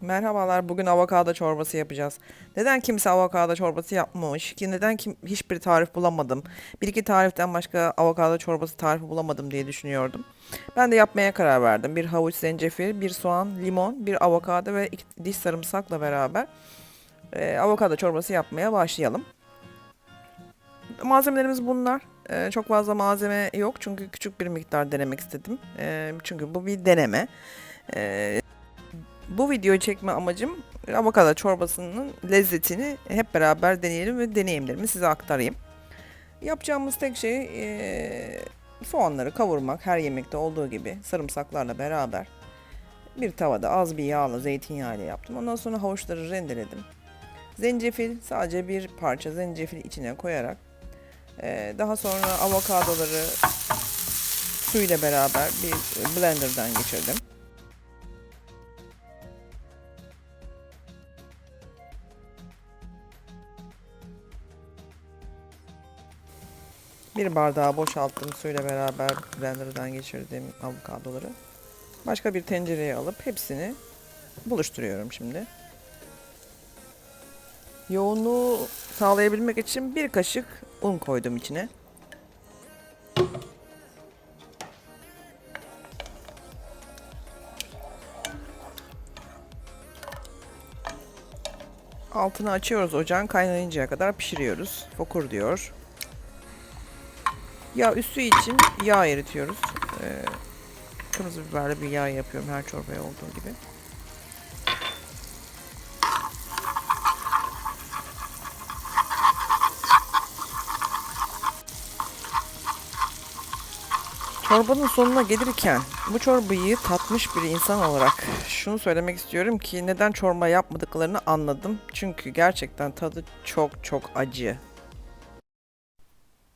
Merhabalar, bugün avokado çorbası yapacağız. Neden kimse avokado çorbası yapmamış ki neden kim, hiçbir tarif bulamadım. Bir iki tariften başka avokado çorbası tarifi bulamadım diye düşünüyordum. Ben de yapmaya karar verdim. Bir havuç, zencefil, bir soğan, limon, bir avokado ve iki diş sarımsakla beraber e, avokado çorbası yapmaya başlayalım. Malzemelerimiz bunlar. E, çok fazla malzeme yok çünkü küçük bir miktar denemek istedim. E, çünkü bu bir deneme. E, bu videoyu çekme amacım avokado çorbasının lezzetini hep beraber deneyelim ve deneyimlerimi size aktarayım. Yapacağımız tek şey eee, soğanları kavurmak her yemekte olduğu gibi sarımsaklarla beraber. Bir tavada az bir yağla zeytinyağıyla yaptım. Ondan sonra havuçları rendeledim. Zencefil sadece bir parça zencefil içine koyarak eee, daha sonra avokadoları suyla beraber bir blenderdan geçirdim. Bir bardağa boşalttım suyla beraber blenderdan geçirdiğim avokadoları. Başka bir tencereye alıp hepsini buluşturuyorum şimdi. Yoğunluğu sağlayabilmek için bir kaşık un koydum içine. Altını açıyoruz ocağın kaynayıncaya kadar pişiriyoruz. Fokur diyor. Ya üstü için yağ eritiyoruz. Ee, kırmızı biberli bir yağ yapıyorum her çorbaya olduğu gibi. Çorbanın sonuna gelirken bu çorbayı tatmış bir insan olarak şunu söylemek istiyorum ki neden çorba yapmadıklarını anladım. Çünkü gerçekten tadı çok çok acı.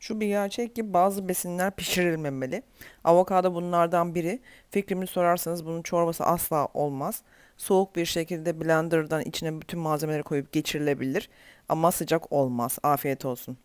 Şu bir gerçek ki bazı besinler pişirilmemeli. Avokado bunlardan biri. Fikrimi sorarsanız bunun çorbası asla olmaz. Soğuk bir şekilde blenderdan içine bütün malzemeleri koyup geçirilebilir. Ama sıcak olmaz. Afiyet olsun.